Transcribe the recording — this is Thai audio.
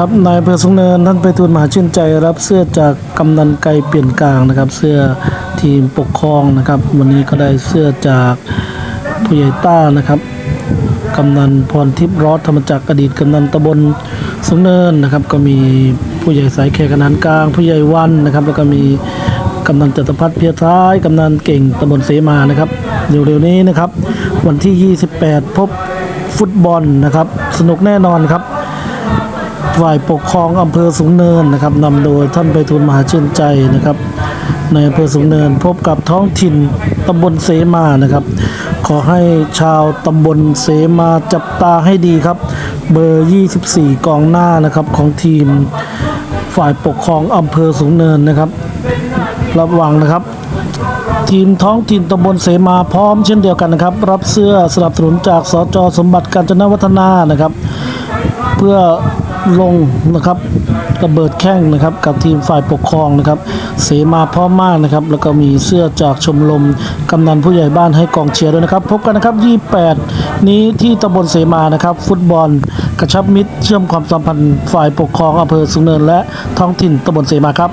ครับนายอำเภอสุงเนินท่านไปทูลมหาชื่นใจรับเสื้อจากกำนันไกรเปลี่ยนกลางนะครับ เสื้อทีมปกครองนะครับ วันนี้ก็ได้เสื้อจากผู้ใหญ่ต้านะครับกำนันพรทิพย์รอดธรรมจักรอดีตกำนันตำบลสุงเนินนะครับ ก็มีผู้ใหญ่สายแขกนานกลาง ผู้ใหญ่วันนะครับ แล้วก็มีกำนันจตุพัฒน์เพียรท้ายกำนันเก่งตำบลเสมานะครับเร็วๆนี้นะครับ วันที่ 28 พบฟุตบอลนะครับ สนุกแน่นอนครับ ฝ่ายปกครองอำเภอสูงเนินนะครับนำโดยท่านไปทูลมหาชื่นใจนะครับในอำเภอสูงเนินพบกับท้องถิ่นตำบลเสมานะครับ ขอให้ชาวตำบลเสมาจับตาให้ดีครับ เบอร์ 24 กองหน้านะครับของทีมฝ่ายปกครองอำเภอสูงเนินนะครับ ระวังนะครับ ทีมท้องถิ่นตำบลเสมาพร้อมเช่นเดียวกันนะครับ รับเสื้อสนับสนุนจากสจสมบัติการจนวัฒนานะครับ เพื่อ ลงนะครับระเบิดแข้งนะครับ กับทีมฝ่ายปกครองนะครับ เสมาพร้อมมากนะครับ แล้วก็มีเสื้อจากชมรมกำนันผู้ใหญ่บ้านให้กองเชียร์ด้วยนะครับ พบกันนะครับ 28 นี้ที่ตำบลเสมานะครับ ฟุตบอลกระชับมิตรเชื่อมความสัมพันธ์ฝ่ายปกครองอำเภอสุงเนินและท้องถิ่นตำบลเสมาครับ